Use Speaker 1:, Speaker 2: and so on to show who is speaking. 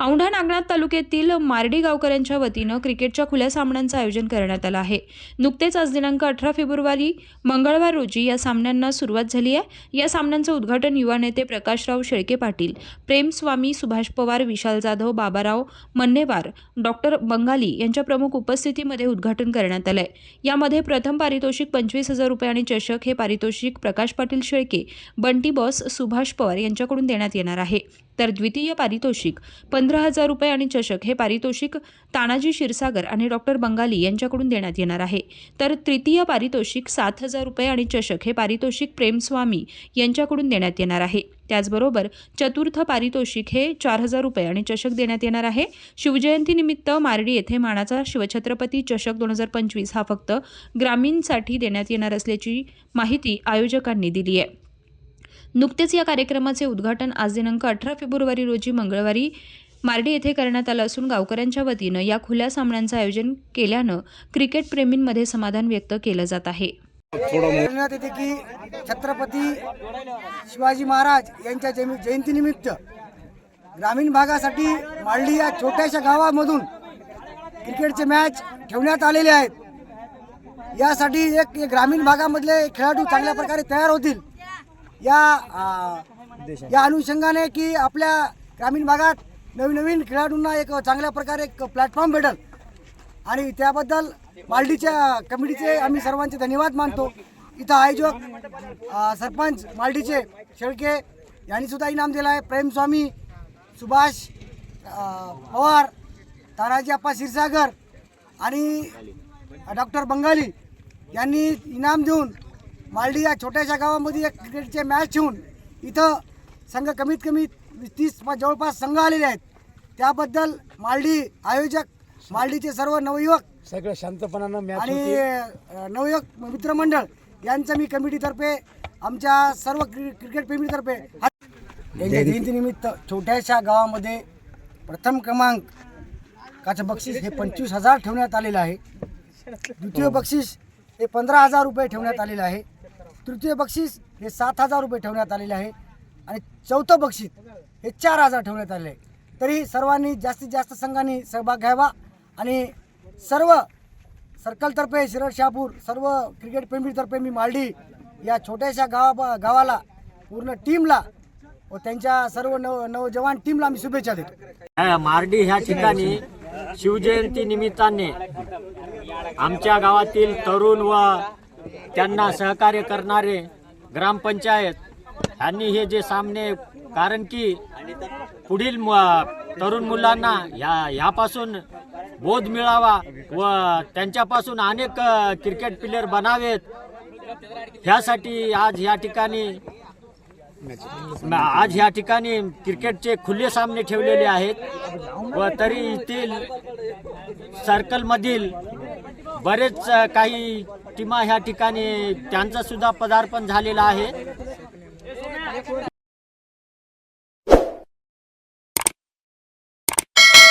Speaker 1: औंढा नागनाथ तालुक्यातील मार्डी गावकऱ्यांच्या वतीनं क्रिकेटच्या खुल्या सामन्यांचं आयोजन करण्यात आलं आहे. नुकतेच आज दिनांक अठरा फेब्रुवारी मंगळवार रोजी या सामन्यांना सुरुवात झाली आहे. या सामन्यांचं उद्घाटन युवा नेते प्रकाशराव शेळके पाटील प्रेमस्वामी सुभाष पवार विशाल जाधव बाबाराव मन्नेवार डॉक्टर बंगाली यांच्या प्रमुख उपस्थितीमध्ये उद्घाटन करण्यात आलं आहे यामध्ये प्रथम पारितोषिक पंचवीस हजार रुपये आणि चषक हे पारितोषिक प्रकाश पाटील शेळके बंटी बॉस सुभाष पवार यांच्याकडून देण्यात येणार आहे. तर द्वितीय पारितोषिक पंधरा हजार रुपये आणि चषक हे पारितोषिक तानाजी क्षीरसागर आणि डॉक्टर बंगाली यांच्याकडून देण्यात येणार आहे. तर तृतीय पारितोषिक सात हजार रुपये आणि चषक हे पारितोषिक प्रेमस्वामी यांच्याकडून देण्यात येणार आहे. त्याचबरोबर चतुर्थ पारितोषिक हे चार हजार रुपये आणि चषक देण्यात येणार आहे. शिवजयंतीनिमित्त मारडी येथे मानाचा शिवछत्रपती चषक दोन हजार पंचवीस हा फक्त ग्रामीणसाठी देण्यात येणार असल्याची माहिती आयोजकांनी दिली आहे. नुकतेच या कार्यक्रमाचे उद्घाटन आज दिनांक अठरा फेब्रुवारी रोजी मंगळवारी मार्डी येथे करण्यात आलं असून गावकऱ्यांच्या वतीनं या खुल्या सामन्यांचं आयोजन केल्यानं क्रिकेट प्रेमींमध्ये समाधान व्यक्त केलं जात आहे.
Speaker 2: करण्यात येते की छत्रपती शिवाजी महाराज यांच्या जयंतीनिमित्त ग्रामीण भागासाठी मालडी या छोट्याशा गावामधून क्रिकेटचे मॅच ठेवण्यात आलेले आहेत. यासाठी एक ग्रामीण भागामधले खेळाडू चांगल्या प्रकारे तयार होतील. या या अनुषंगाने की आपल्या ग्रामीण भागात नवीन नवीन खेळाडूंना एक चांगल्या प्रकारे एक प्लॅटफॉर्म भेटेल. आणि त्याबद्दल मालडीच्या कमिटीचे आम्ही सर्वांचे धन्यवाद मानतो. इथं आयोजक सरपंच मालडीचे शेळके यांनी सुद्धा इनाम दिलं आहे प्रेमस्वामी सुभाष पवार तानाजी अप्पा क्षीरसागर आणि डॉक्टर बंगाली यांनी इनाम देऊन मालडी या छोट्याशा गावामध्ये एक क्रिकेटचे मॅच ठेवून इथं संघ कमीत कमी तीस जवळपास संघ आलेले आहेत. त्याबद्दल मालडी आयोजक मालडीचे सर्व नवयुवक
Speaker 3: सगळं शांतपणानं मॅच
Speaker 2: आणि नवयुवक मित्रमंडळ यांचं मी कमिटीतर्फे आमच्या सर्व क्रि- क्रिकेट प्रेमीतर्फे हा- यांच्या जयंतीनिमित्त छोट्याशा गावामध्ये प्रथम क्रमांक काचं बक्षीस हे पंचवीस हजार ठेवण्यात आलेलं आहे. द्वितीय बक्षीस हे पंधरा हजार रुपये ठेवण्यात आलेलं आहे. तृतीय बक्षीस हे सात हजार रुपये ठेवण्यात आलेले आहे. आणि चौथं बक्षीस हे चार हजार ठेवण्यात आले आहे. तरी सर्वांनी जास्तीत जास्त संघांनी सहभाग घ्यावा. आणि सर्व सर्कलतर्फे शिरड शहापूर सर्व क्रिकेट प्रेमीतर्फे मी मालडी या छोट्याशा गावा गावाला पूर्ण टीमला व त्यांच्या सर्व नव नवजवान टीमला मी शुभेच्छा देतो.
Speaker 4: मारडी ह्या ठिकाणी शिवजयंती निमित्ताने आमच्या गावातील तरुण व त्यांना सहकार्य करणारे ग्रामपंचायत यांनी हे जे सामने कारण की पुढील म- तरुण मुलांना ह्या ह्यापासून बोध मिळावा व त्यांच्यापासून अनेक क्रिकेट प्लेयर बनावेत. ह्यासाठी आज या ठिकाणी आज या ठिकाणी क्रिकेटचे खुले सामने ठेवलेले आहेत. व तरी येथील सर्कलमधील बरेच काही प्रतिमा ह्या ठिकाणी त्यांचं सुद्धा पदार्पण झालेलं आहे.